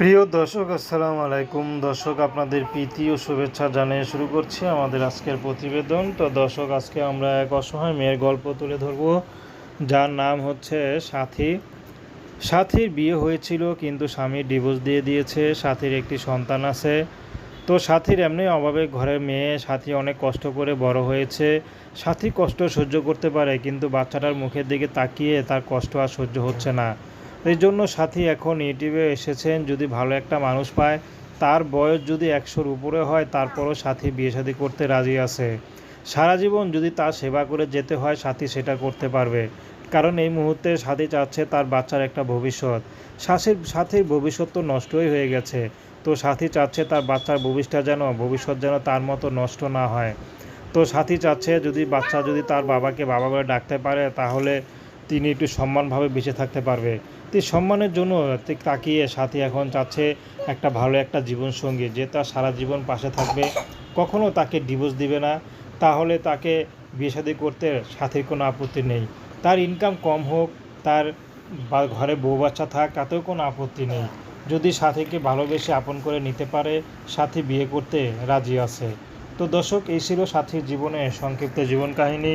প্রিয় দর্শক, আসসালামু আলাইকুম। দর্শক, আপনাদের প্রীতি ও শুভেচ্ছা জানিয়ে শুরু করছি আমাদের আজকের প্রতিবেদন। তো দর্শক, আজকে আমরা এক অসহায় মেয়ের গল্প তুলে ধরব, যার নাম হচ্ছে সাথী। সাথীর বিয়ে হয়েছিল, কিন্তু স্বামী ডিভোর্স দিয়ে দিয়েছে, সাথীর একটি সন্তান আছে। তো সাথীর এমনি অভাবে ঘরের মেয়ে সাথী অনেক কষ্ট করে বড় হয়েছে। সাথী কষ্ট সহ্য করতে পারে, কিন্তু বাচ্চাটার মুখের দিকে তাকিয়ে তার কষ্ট আর সহ্য হচ্ছে না। এই জন্য সাথী এখন ইউটিউবে এসেছেন, যদি ভালো একটা মানুষ পায়। তার বয়স যদি একশোর উপরে হয়, তারপরও সাথী বিয়ে শাদী করতে রাজি আছে। সারা জীবন যদি তার সেবা করে যেতে হয়, সাথী সেটা করতে পারবে। কারণ এই মুহূর্তে সাথী চাচ্ছে তার বাচ্চার একটা ভবিষ্যৎ। সাথীর সাথীর ভবিষ্যৎ তো নষ্টই হয়ে গেছে। তো সাথী চাচ্ছে তার বাচ্চার ভবিষ্যৎ যেন ভবিষ্যৎ যেন তার মতো নষ্ট না হয়। তো সাথী চাচ্ছে যদি বাচ্চা যদি তার বাবাকে বাবা বলে ডাকতে পারে, তাহলে তিনি একটু সম্মানভাবে বেঁচে থাকতে পারবে। তো সম্মানের জন্য তাকিয়ে সাথী এখন চাচ্ছে একটা ভালো একটা জীবনসঙ্গী, যে তার সারা জীবন পাশে থাকবে। কখনো তাকে ডিভোর্স দিবে না। তাহলে তাকে বিয়ে শাদী করতে সাথীর কোনো আপত্তি নেই। তার ইনকাম কম হোক, তার বা ঘরে বউ বাচ্চা থাক, তাতেও কোনো আপত্তি নেই। যদি সাথীকে ভালোবেসে আপন করে নিতে পারে, সাথী বিয়ে করতে রাজি আছে। তো দর্শক, এই ছিল সাথীর জীবনে সংক্ষিপ্ত জীবন কাহিনী।